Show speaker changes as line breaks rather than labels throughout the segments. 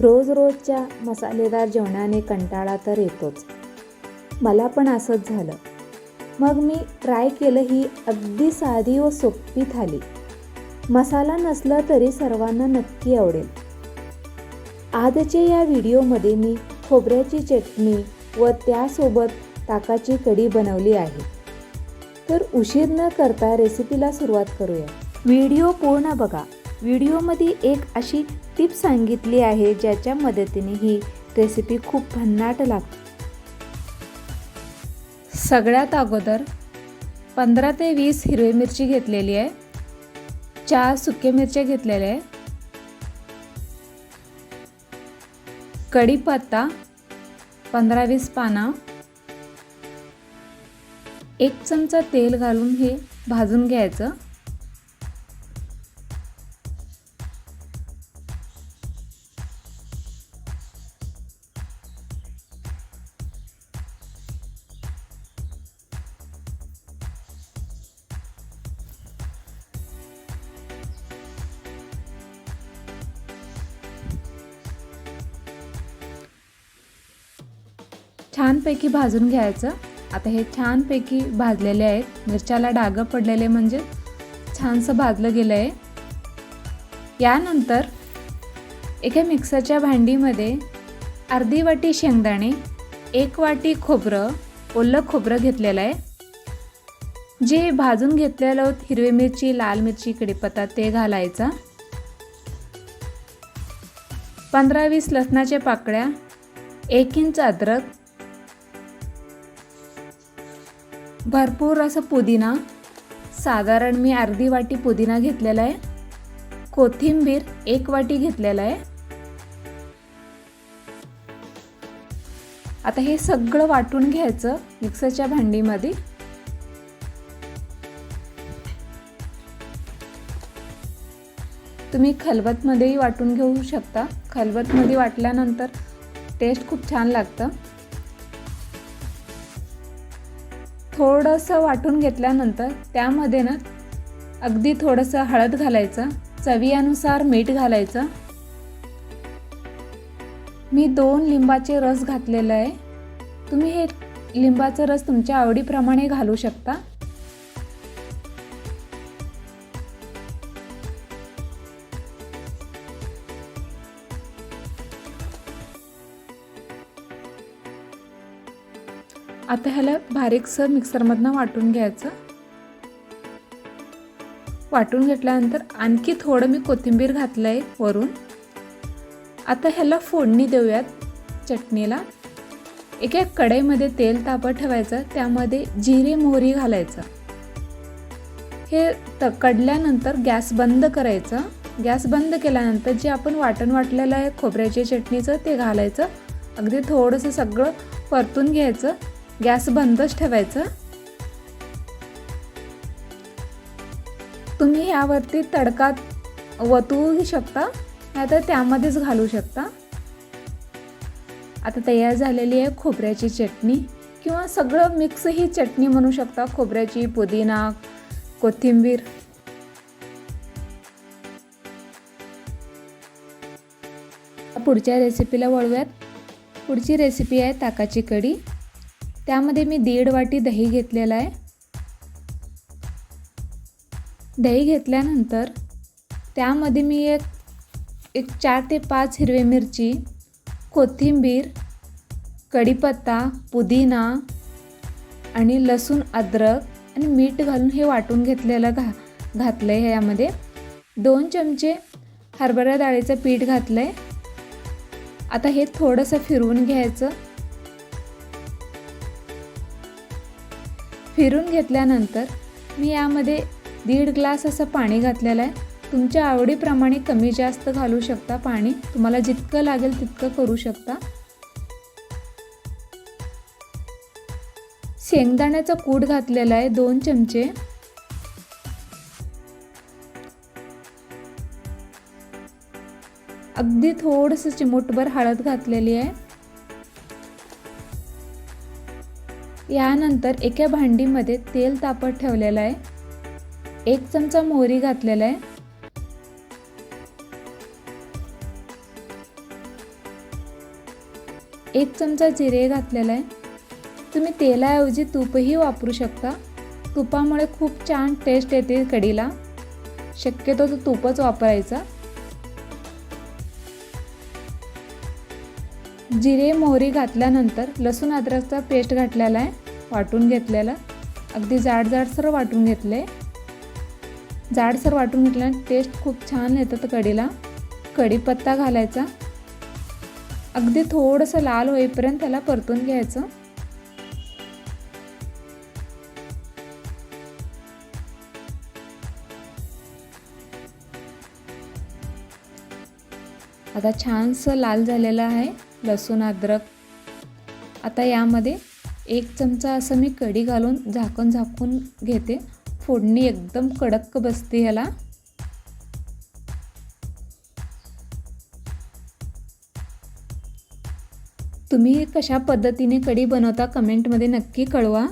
रोज रोजच्या मसालेदार जेवणाने कंटाळा तर येतोच. मला पण असंच झालं. मग मी ट्राय केलं ही अगदी साधी व सोपी थाली. मसाला नसला तरी सर्वांना नक्की आवडेल. आजच्या या व्हिडिओमध्ये मी खोबऱ्याची चटणी व त्यासोबत ताकाची कढी बनवली आहे. तर उशीर न करता रेसिपीला सुरुवात करूया. व्हिडिओ पूर्ण बघा. व्हिडिओमध्ये एक अशी टिप सांगितली आहे ज्याच्या मदतीने ही रेसिपी खूप भन्नाट लागते. सगळ्यात अगोदर पंधरा ते वीस हिरवी मिरची घेतलेली आहे. चार सुके मिरच्या घेतलेल्या आहे. कढीपत्ता पंधरा वीस पानं एक चमचा तेल घालून हे भाजून घ्यायचं. छानपैकी भाजून घ्यायचं. आता हे छानपैकी भाजलेले आहेत. मिरच्याला डागं पडलेले म्हणजे छानसं भाजलं गेलं आहे यानंतर एका मिक्सरच्या भांडीमध्ये अर्धी वाटी शेंगदाणे एक वाटी खोबरं ओलं खोबरं घेतलेलं आहे. जे भाजून घेतलेलं हिरवी मिरची लाल मिरची कडीपत्ता ते घालायचा. पंधरा वीस लसणाच्या पाकळ्या एक इंच अद्रक भरपूर असं पुदिना. साधारण मी अर्धी वाटी पुदिना घेतलेला आहे. कोथिंबीर एक वाटी घेतलेला आहे. आता हे सगळं वाटून घ्यायचं मिक्सरच्या भांडीमध्ये. तुम्ही खलबतमध्येही वाटून घेऊ शकता. खलबतमध्ये वाटल्यानंतर टेस्ट खूप छान लागतं. थोडंसं वाटून घेतल्यानंतर त्यामध्ये ना अगदी थोडंसं हळद घालायचं चवीनुसार मीठ घालायचं. मी दोन लिंबाचे रस घातलेलं आहे. तुम्ही हे लिंबाचा रस तुमच्या आवडीप्रमाणे घालू शकता. आता ह्याला बारीकसं मिक्सरमधनं वाटून घ्यायचं. वाटून घेतल्यानंतर आणखी थोडं मी कोथिंबीर घातलं आहे वरून. आता ह्याला फोडणी देऊयात चटणीला. एका कढईमध्ये तेल तापत ठेवायचं त्यामध्ये जिरे मोहरी घालायचं. हे त कडल्यानंतर गॅस बंद करायचं. गॅस बंद केल्यानंतर जे आपण वाटण वाटलेलं आहे खोबऱ्याच्या चटणीचं ते घालायचं. अगदी थोडंसं सगळं परतून घ्यायचं. गॅस बंदच ठेवायचं. तुम्ही यावरती तडका वतूही शकता नाहीतर त्यामध्येच घालू शकता. आता तयार झालेली आहे खोबऱ्याची चटणी किंवा सगळं मिक्स ही चटणी म्हणू शकता खोबऱ्याची पुदिना कोथिंबीर. पुढच्या रेसिपीला वळूयात. पुढची रेसिपी आहे ताकाची कढी. त्यामध्ये मी दीड वाटी दही घेतलेलं आहे. दही घेतल्यानंतर त्यामध्ये मी एक एक चार ते पाच हिरवी मिरची कोथिंबीर कढीपत्ता पुदिना आणि लसूण अद्रक आणि मीठ घालून हे वाटून घेतलेलं घा घातलं आहे यामध्ये. दोन चमचे हरभरा डाळीचं पीठ घातलं आहे आता हे थोडंसं फिरवून घ्यायचं. फिरून घेतल्यानंतर मी यामध्ये दीड ग्लास असं पाणी घातलेलं आहे. तुमच्या आवडीप्रमाणे कमी जास्त घालू शकता. पाणी तुम्हाला जितकं लागेल तितकं करू शकता. शेंगदाण्याचा कूट घातलेला आहे दोन चमचे. अगदी थोडंसं चिमूटभर हळद घातलेली आहे. यानंतर एका भांडीमध्ये तेल तापत ठेवलेलं आहे. एक चमचा मोहरी घातलेला आहे. एक चमचा जिरे घातलेला आहे. तुम्ही तेलाऐवजी तूपही वापरू शकता. तुपामुळे खूप छान टेस्ट येते कढीला शक्यतो तो तूपच वापरायचा. जिरे मोहरी घातल्यानंतर लसूण अद्रकचा पेस्ट घातलेला आहे वाटून घेतलेला. अगदी जाड जाडसर वाटून घेतले. जाडसर वाटून घेतल्याने टेस्ट खूप छान येतात कढीला. कढीपत्ता घालायचा. अगदी थोडंसं लाल होईपर्यंत त्याला परतून घ्यायचं. आता छानसं लाल झालेलं आहे. लसूण अद्रक. आता यामध्ये एक चमचा असं मी कढी घालून झाकण झाकून घेते. फोडणी एकदम कडक बसते याला. तुम्ही कशा पद्धतीने कढी बनवता कमेंटमध्ये नक्की कळवा.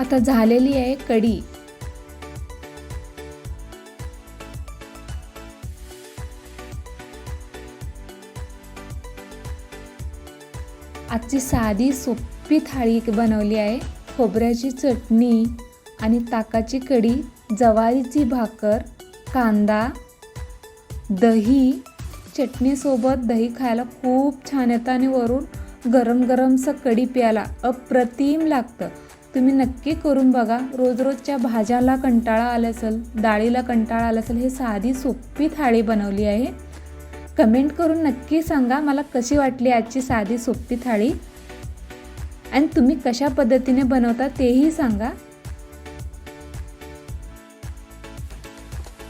आता झालेली आहे कढी. आजची साधी सोपी थाळी बनवली आहे. खोबऱ्याची चटणी आणि ताकाची कढी जवारीची भाकर कांदा दही. चटणीसोबत दही खायला खूप छान येतं आणि वरून गरम गरमचं कढी प्यायला अप्रतिम लागतं. तुम्ही नक्की करून बघा. रोज रोजच्या भाज्याला कंटाळा आला असेल डाळीला कंटाळा आला असेल हे साधी सोपी थाळी बनवली आहे. कमेंट करून नक्की सांगा मला कशी वाटली आजची साधी सोपी थाळी. आणि तुम्ही कशा पद्धतीने बनवता तेही सांगा.